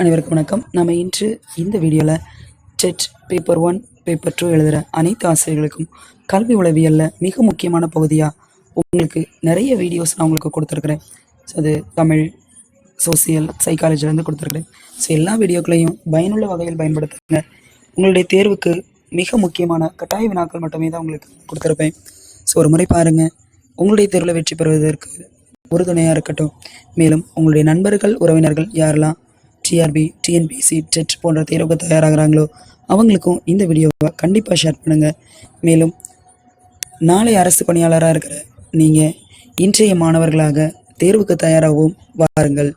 அனைவருக்கும் வணக்கம். நம்ம இன்று இந்த வீடியோவில் set paper one paper two எழுதுகிற அனைத்து ஆசிரியர்களுக்கும் கல்வி உளவியலில் மிக முக்கியமான பகுதியாக உங்களுக்கு நிறைய வீடியோஸ் நான் உங்களுக்கு கொடுத்துருக்குறேன். ஸோ அது தமிழ் சோசியல் சைக்காலஜிலேருந்து கொடுத்துருக்குறேன். ஸோ எல்லா வீடியோக்களையும் பயனுள்ள வகையில் பயன்படுத்துங்க. உங்களுடைய தேர்வுக்கு மிக முக்கியமான கட்டாய வினாக்கள் மட்டுமே தான் உங்களுக்கு கொடுத்துருப்பேன். ஸோ ஒரு முறை பாருங்கள் உங்களுடைய தேர்வில் வெற்றி பெறுவதற்கு உறுதுணையாக இருக்கட்டும். மேலும் உங்களுடைய நண்பர்கள் உறவினர்கள் யாரெல்லாம் டிஆர்பி டிஎன்பிசி டெட் போன்ற தேர்வுக்கு தயாராகிறாங்களோ அவங்களுக்கும் இந்த வீடியோவை கண்டிப்பாக ஷேர் பண்ணுங்கள் மேலும் நாளை அரசு பணியாளராக இருக்கிற நீங்கள் இன்றைய மாணவர்களாக தேர்வுக்கு தயாராகவும் வாருங்கள்.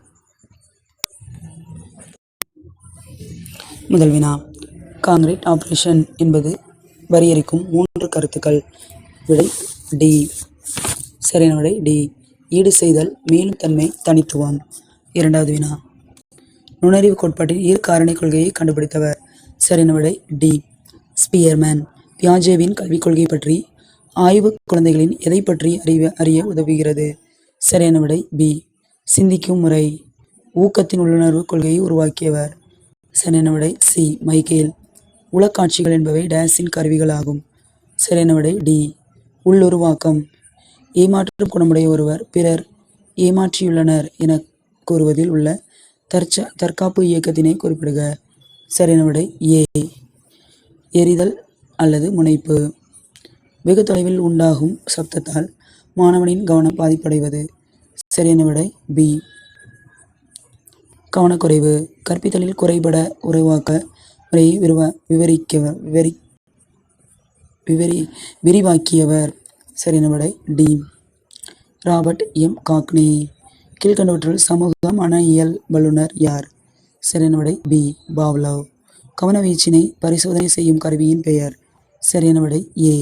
முதல் வினா. காங்கிரீட் ஆபரேஷன் என்பது வரையறுக்கும் மூன்று கருத்துக்கள். விடை டி சரியான விடை டி ஈடு செய்தல் மேலும் தன்மை தனித்துவம். இரண்டாவது வினா. நுண்ணறிவு கோட்பாட்டின் இரு காரணி கொள்கையை கண்டுபிடித்தவர். சரியான விடை டி. ஸ்பியர்மேன். பியாஜேவின் கல்விக் கொள்கை பற்றி ஆய்வு குழந்தைகளின் எதை பற்றி அறிவ அறிய உதவுகிறது? சரியான விடை பி. சிந்திக்கும் முறை. ஊக்கத்தின் உள்ளுணர்வு கொள்கையை உருவாக்கியவர். சரியான விடை சி. மைக்கேல். உளக்காட்சிகள் என்பவை டேஸின் கருவிகளாகும். சரியான விடை டி. உள்ளுருவாக்கம். ஏமாற்றும் குணமுடைய ஒருவர் பிறர் ஏமாற்றியுள்ளனர் என கூறுவதில் உள்ள தற்ச தற்காப்பு இயக்கத்தினை குறிப்பிடுக. சரியான விடை ஏ. எரிதல் அல்லது முனைப்பு. வெகு தொலைவில் உண்டாகும் சப்தத்தால் மாணவனின் கவனம் பாதிப்படைவது. சரியான விடை பி. கவனக்குறைவு. கற்பித்தலில் குறைபட உருவாக்க முறையை விரிவ விவரிக்க விவரி விவரி விரிவாக்கியவர். சரியான விடை டி. Robert M. காக்னே. கீழ்கண்டவற்றில் சமூக மன இயல் வல்லுனர் யார்? சரியான விடை பி. பாவ்லவ். கவனவீச்சினை பரிசோதனை செய்யும் கருவியின் பெயர் சரியான விடை ஏ.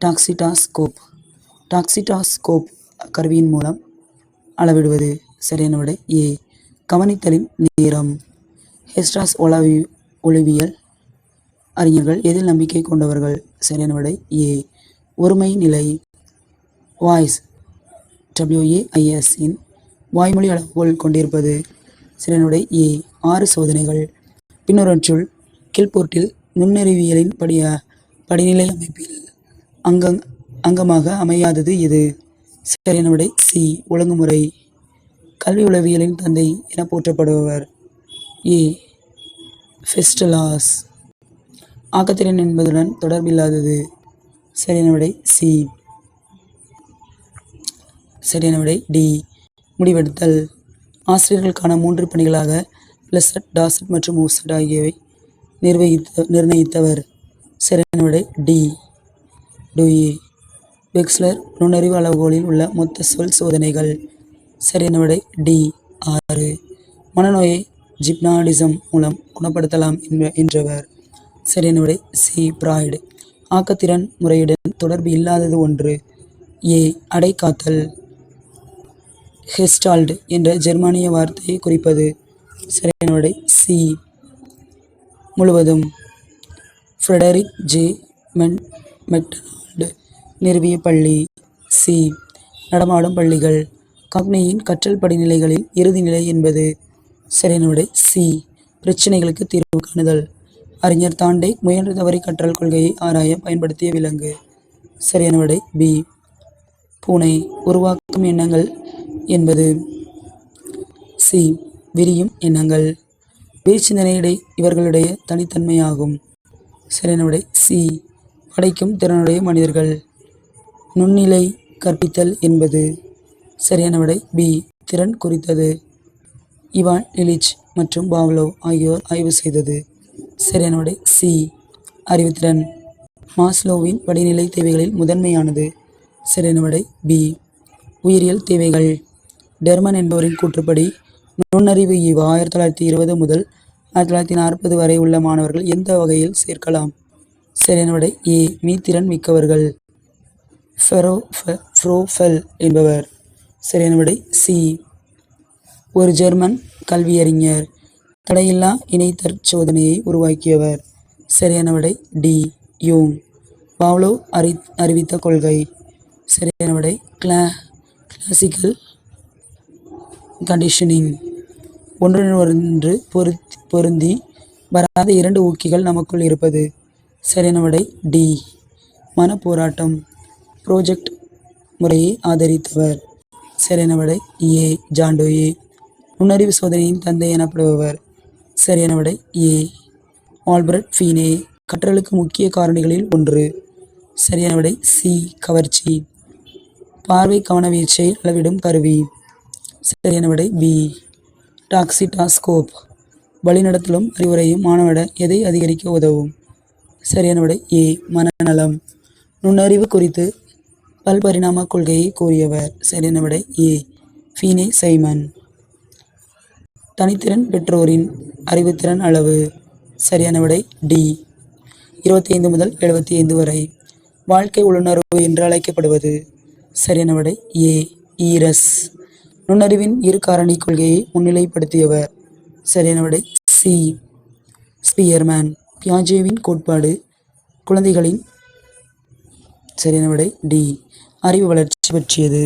டாக்சிடாஸ்கோப். டாக்சிடாஸ்கோப் கருவியின் மூலம் அளவிடுவது சரியான விடை ஏ. கவனித்தலின் நேரம். ஹெஸ்டாஸ் ஒளவி ஒளிவியல் அறிஞர்கள் எதில் நம்பிக்கை கொண்டவர்கள்? சரியான விடை ஏ ஒருமை நிலை வாய்ஸ் டபிள்யூஏஐஎஸ் இன் வாய்மொழி அளவுகோல் கொண்டிருப்பது சிலனுடைய ஏ ஆறு சோதனைகள். பின்வரற்றுள் கில்போர்ட்டில் நுண்ணறிவியலின் படிய படிநிலை அமைப்பில் அங்கங் அங்கமாக அமையாதது எது? சிலனுடைய சி ஒழுங்குமுறை. கல்வி உளவியலின் தந்தை என போற்றப்படுபவர். ஏ ஃபெஸ்டலாஸ். ஆக்கத்திறன் என்பதுடன் தொடர்பில்லாதது. சரியான விடை சி. சரியான விடை டி. முடிவெடுத்தல். ஆசிரியர்களுக்கான மூன்று பணிகளாக பிளஸட் டாசட் மற்றும் ஊசட் ஆகியவை நிர்வகித்த நிர்ணயித்தவர். சிறனவிடை டி. டூஏ வெக்ஸ்லர் நுண்ணறிவு அளவுகோலில் உள்ள மொத்த சொல் சோதனைகள். சரியானவிடை டி ஆறு. மனநோயை ஜிப்னாடிசம் மூலம் குணப்படுத்தலாம் என்றவர். சரியானவிடை சி பிராய்டு. ஆக்கத்திறன் முறையுடன் தொடர்பு இல்லாதது ஒன்று. ஏ. அடைக்காத்தல். ஹெஸ்டால்ட் என்ற ஜெர்மானிய வார்த்தையை குறிப்பது சரியான விடை சி. முழுவதும். Frederick J. மென். மெக்டனால்டு நிறுவிய பள்ளி சி. நடமாடும் பள்ளிகள். கம்பெனியின் கற்றல் படிநிலைகளில் இறுதி நிலை என்பது சரியான விடை சி. பிரச்சினைகளுக்கு தீர்வு காணுதல். அறிஞர் தாண்டே முயன்று தவறி கற்றல் கொள்கையை ஆராய பயன்படுத்திய விலங்கு. சரியான விடை பி. பூனை உருவாக்கும் எண்ணங்கள் என்பது சி. விரியும் எண்ணங்கள். விரிச்சிந்தனையிடை இவர்களுடைய தனித்தன்மையாகும். சிறனுடைய சி. படைக்கும் திறனுடைய மனிதர்கள். நுண்ணிலை கற்பித்தல் என்பது சரியான விடை பி. திறன் குறித்தது. இவான் லிலிச் மற்றும் பாவ்லோ ஆகியோர் ஆய்வு செய்தது. சரியான விடை சி அறிவுத்திறன் மாஸ்லோவின் படிநிலை தேவைகளில் முதன்மையானது. சரியான விடை பி. உயிரியல் தேவைகள். டெர்மன் என்பவரின் கூற்றுப்படி நுண்ணறிவு ஈவு ஆயிரத்தி தொள்ளாயிரத்தி இருபது முதல் ஆயிரத்தி தொள்ளாயிரத்தி நாற்பது வரை உள்ள மாணவர்கள் எந்த வகையில் சேர்க்கலாம்? சரியான விடை ஏ. மீத்திறன் மிக்கவர்கள். ஃபெரோ ஃப்ரோஃபெல் என்பவர். சரியான விடை சி. ஒரு ஜெர்மன் கல்வியறிஞர். தடையில்லா இணைத்தற் சோதனையை உருவாக்கியவர். சரியான விடை டி. யூங் பாவ்லோ அறி அறிவித்த கொள்கை. சரியான விடை கிளா கிளாசிக்கல் கண்டிஷனிங் ஒன்றுடனொன்று பொருத்தி பொருந்தி வராத இரண்டு ஊக்கிகள் நமக்குள் இருப்பது. சரியான விடை டி மனப்போராட்டம். ப்ரோஜெக்ட் முறையை ஆதரித்தவர். சரியான விடை ஏ e. ஜாண்டோயே. நுண்ணறிவு சோதனையின் தந்தை எனப்படுபவர். சரியான விடை ஏ e. ஆல்பர்ட் ஃபீனே. கற்றலுக்கு முக்கிய காரணிகளில் ஒன்று. சரியான விடை சி கவர்ச்சி. பார்வை கவனவீச்சை அளவிடும் கருவி. சரியான விடை பி டாக்சிடாஸ்கோப் வழிநடத்தலும் அறிவுரையும் மாணவட எதை அதிகரிக்க உதவும்? சரியான விடை ஏ e. மனநலம். நுண்ணறிவு குறித்து பல்பரிணாம கொள்கையை கூறியவர் சரியான விடை ஏ ஃபீனே சைமன் தனித்திறன் பெற்றோரின் அறிவுத்திறன் அளவு சரியான விடை டி இருபத்தி ஐந்து முதல் எழுபத்தி ஐந்து வரை. வாழ்க்கை உள்ளுணர்வு என்று அழைக்கப்படுவது சரியான விடை ஏ ஈரஸ் நுண்ணறிவின் இரு காரணி கொள்கையை முன்னிலைப்படுத்தியவர். சரியான விடை சி. ஸ்பியர்மேன். பியாஜேவின் கோட்பாடு குழந்தைகளின் சரியான விடை டி. அறிவு வளர்ச்சி பற்றியது.